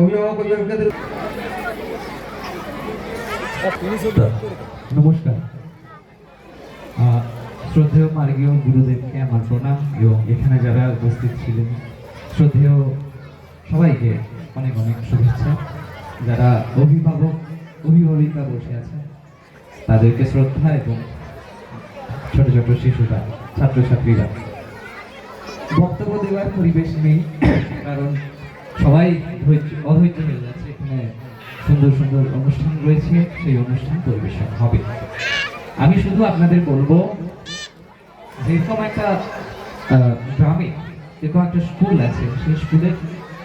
অভিভাবক অভিভাবিকাদের নমস্কার। শ্রদ্ধেয় মার্গীয় গুরুদেবকে আমার প্রণাম এবং এখানে যারা উপস্থিত ছিলেন শ্রদ্ধেয় সবাইকে অনেক অনেক শুভেচ্ছা। যারা অভিভাবক অভিভাবিকা বসে আছেন তাদেরকে শ্রদ্ধা এবং ছোট ছোট শিশুরা ছাত্রছাত্রীরা বক্তব্য দেওয়ার পরিবেশ নেই কারণ সবাই ধৈর্য অধৈর্য হয়ে যাচ্ছে। এখানে সুন্দর সুন্দর অনুষ্ঠান রয়েছে। সেই অনুষ্ঠান পরিবেশন হবে। আমি শুধু আপনাদের বলব যেরকম একটা গ্রামে যেরকম একটা স্কুল আছে। সেই স্কুলের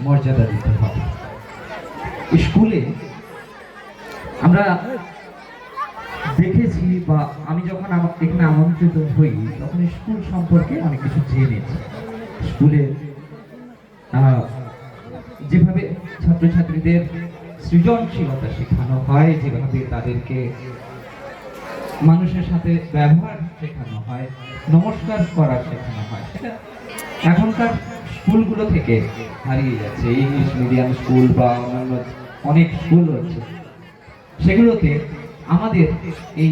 মর্যাদা দিতে হবে। স্কুলে আমরা দেখেছি বা আমি যখন আমা- এখানে আমন্ত্রিত হই, তখন স্কুল সম্পর্কে অনেক কিছু জেনেছি। স্কুলে যেভাবে ছাত্রছাত্রীদের সৃজনশীলতা শেখানো হয়, যেভাবে তাদেরকে মানুষের সাথে ব্যবহার শেখানো হয়, নমস্কার করা শেখানো হয়, সেটা এখনকার স্কুলগুলো থেকে হারিয়ে যাচ্ছে। ইংলিশ মিডিয়াম স্কুল বা অন্যান্য অনেক স্কুল রয়েছে। সেগুলোতে আমাদের এই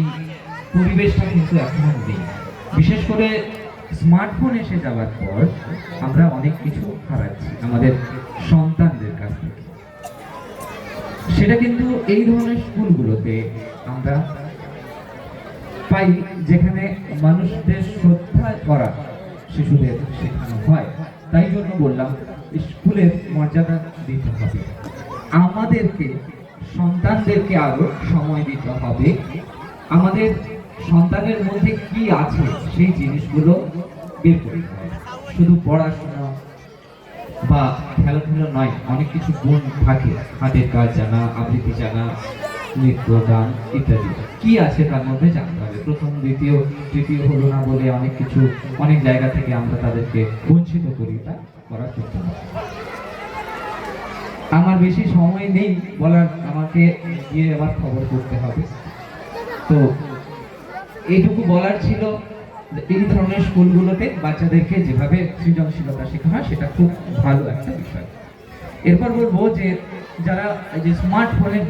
পরিবেশটা কিন্তু এখনও নেই। বিশেষ করে স্মার্টফোন এসে যাওয়ার পর আমরা অনেক কিছু হারাচ্ছি আমাদের সন্তানদের কাছ থেকে। সেটা কিন্তু এই ধরনের স্কুলগুলোতে আমরা পাই যেখানে মানুষদের শ্রদ্ধা করা শিশুদের শেখানো হয়। তাই জন্য বললাম, স্কুলের মর্যাদা দিতে হবে। আমাদেরকে, সন্তানদেরকে আরও সময় দিতে হবে। আমাদের সন্তানের মধ্যে কি আছে সেই জিনিসগুলো বের করতে হবে শুধু পড়াশোনা বা খেলাধুলা নয়, অনেক কিছু গুণ থাকে। হাতের কাজ জানা, আবৃত্তি জানা, নৃত্য, গান ইত্যাদি। কি আছে তার মধ্যে জানতে হবে। প্রথম, দ্বিতীয়, তৃতীয় হলো না বলে অনেক কিছু, অনেক জায়গা থেকে আমরা তাদেরকে বঞ্চিত করি। তা করা করতে হবে আমার বেশি সময় নেই বলার, আমাকে গিয়ে আবার খবর করতে হবে। তো, এইটুকু বলার ছিল। এই ধরনের স্কুলগুলোতে বাচ্চাদেরকে যেভাবে সৃজনশীলতা শেখানো হয়, সেটা খুব ভালো একটা বিষয়। এরপর বলব যে, যারা যে স্মার্টফোনের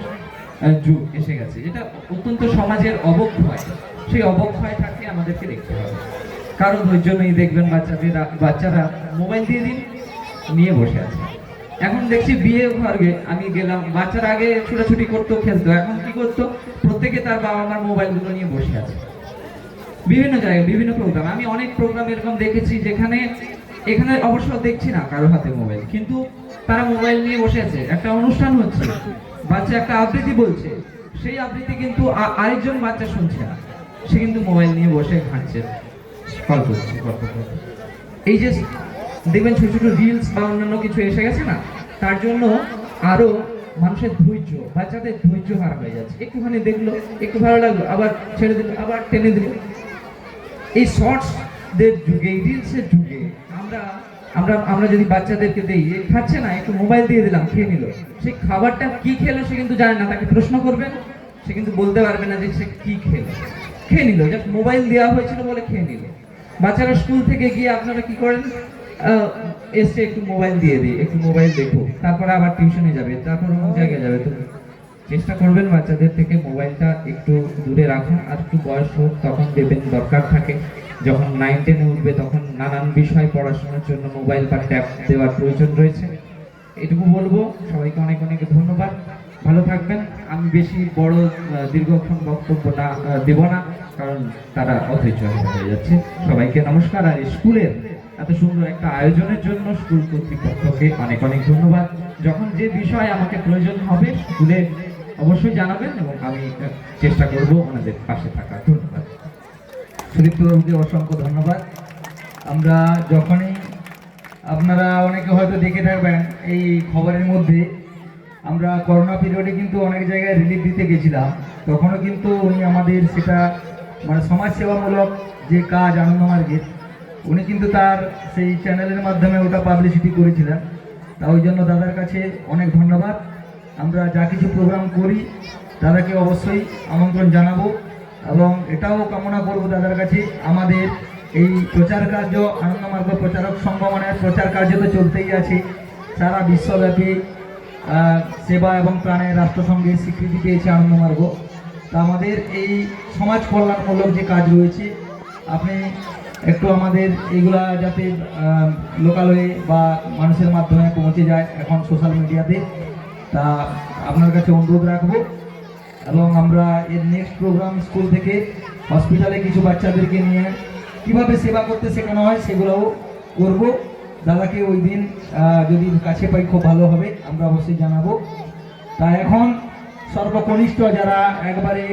যুগ এসে গেছে, যেটা অত্যন্ত সমাজের অবক্ষয়, সেই অবক্ষয়টাকে আমাদেরকে দেখতে হবে। কারণ ধৈর্য নেই, দেখবেন বাচ্চাদের, বাচ্চারা মোবাইল দিয়ে দিন, নিয়ে বসে আছে। এখন দেখছি বিয়ে ঘরে আমি গেলাম, বাচ্চারা আগে ছুটাছুটি করতো, খেলতো, এখন কি করতো? প্রত্যেকে তার বাবা মার মোবাইলগুলো নিয়ে বসে আছে। বিভিন্ন জায়গায়, বিভিন্ন প্রোগ্রাম আমি অনেক প্রোগ্রাম এরকম দেখেছি যেখানে, এখানে অবশ্য দেখছি না কারও হাতে মোবাইল কিন্তু তারা মোবাইল নিয়ে বসে আছে। একটা অনুষ্ঠান হচ্ছে, বাচ্চা একটা আবৃত্তি বলছে। সেই আবৃত্তি কিন্তু আরেকজন বাচ্চা শুনছে না। সে কিন্তু মোবাইল নিয়ে বসে ঘাঁটছে কল করছে গল্প এই যে দেখবেন ছোট ছোট রিলস বা অন্যান্য কিছু এসে গেছে না, তার জন্য আরও মানুষের ধৈর্য, বাচ্চাদের ধৈর্য হারা হয়ে যাচ্ছে। একটুখানি দেখল, একটু ভালো লাগল, আবার ছেড়ে দিল, আবার টেনে দিল। এই শর্টস দের যুগে, এই রিলসের যুগে, আমরা আমরা আমরা যদি বাচ্চাদেরকে দেই, এ খাচ্ছে না, একটু মোবাইল দিয়ে দিলাম, খেয়ে নিল। সেই খাবারটা কি খেলো সে কিন্তু জানে না, তাকে প্রশ্ন করবেন, সে কিন্তু বলতে পারবে না যে সে কি খেলো। খেয়ে নিল জাস্ট মোবাইল দেওয়া হয়েছিল বলে খেয়ে নিল। বাচ্চারা স্কুল থেকে গিয়ে আপনারা কি করেন? এসে একটু মোবাইল দিয়ে দিই, একটু মোবাইল দেখো তারপরে আবার টিউশনে যাবে, তারপর অন্য জায়গায় যাবে, তো চেষ্টা করবেন বাচ্চাদের থেকে মোবাইলটা একটু দূরে রাখুন, আর একটু বয়স হোক তখন দেবেন দরকার থাকে। যখন নাইন টেনে উঠবে তখন নানান বিষয় পড়াশোনার জন্য মোবাইল বা ট্যাব দেওয়ার প্রয়োজন রয়েছে। এটুকু বলব, সবাইকে অনেক অনেক ধন্যবাদ। ভালো থাকবেন। আমি বেশি বড় দীর্ঘক্ষণ বক্তব্য না দেব না, কারণ তারা অধৈর্য হয়ে যাচ্ছে। সবাইকে নমস্কার, আর স্কুলের এত সুন্দর একটা আয়োজনের জন্য স্কুল কর্তৃপক্ষকে অনেক অনেক ধন্যবাদ। যখন যে বিষয় আমাকে প্রয়োজন হবে স্কুলে অবশ্যই জানাবেন এবং আমি চেষ্টা করব ওনাদের পাশে থাকার। ধন্যবাদ। সুদীপ্তবাবুকে অসংখ্য ধন্যবাদ। আমরা যখনই আপনারা অনেকে হয়তো দেখে থাকবেন, এই খবরের মধ্যে আমরা করোনা পিরিয়ডে কিন্তু অনেক জায়গায় রিলিফ দিতে গেছিলাম। তখনও কিন্তু উনি আমাদের সেটা মানে সমাজসেবামূলক যে কাজ আনন্দ আনন্দমার্গের উনি কিন্তু তার সেই চ্যানেলের মাধ্যমে ওটা পাবলিসিটি করেছিলেন। তা ওই জন্য দাদার কাছে অনেক ধন্যবাদ। আমরা যা কিছু প্রোগ্রাম করি, দাদাকে অবশ্যই আমন্ত্রণ জানাব এবং এটাও কামনা করব দাদার কাছে। আমাদের এই প্রচার কার্য, আনন্দমার্গ প্রচারক সংগমনের প্রচার কার্য তো চলতেই আছে। সারা বিশ্বব্যাপী সেবা এবং প্রাণের রাষ্ট্রসংঘের স্বীকৃতি পেয়েছে আনন্দমার্গ। তা আমাদের এই সমাজ কল্যাণমূলক যে কাজ রয়েছে, আপনি একটু আমাদের এইগুলা যাতে লোকালয়ে বা মানুষের মাধ্যমে পৌঁছে যায় এখন সোশ্যাল মিডিয়াতে তা আপনার কাছে অনুরোধ রাখব এবং আমরা এর নেক্সট প্রোগ্রাম স্কুল থেকে হসপিটালে কিছু বাচ্চাদেরকে নিয়ে কীভাবে সেবা করতে শেখানো হয় সেগুলোও করব। দাদাকে ওই দিন যদি কাছে পাই খুব ভালো হবে, আমরা অবশ্যই জানাব। তা এখন সর্বকনিষ্ঠ যারা একবারে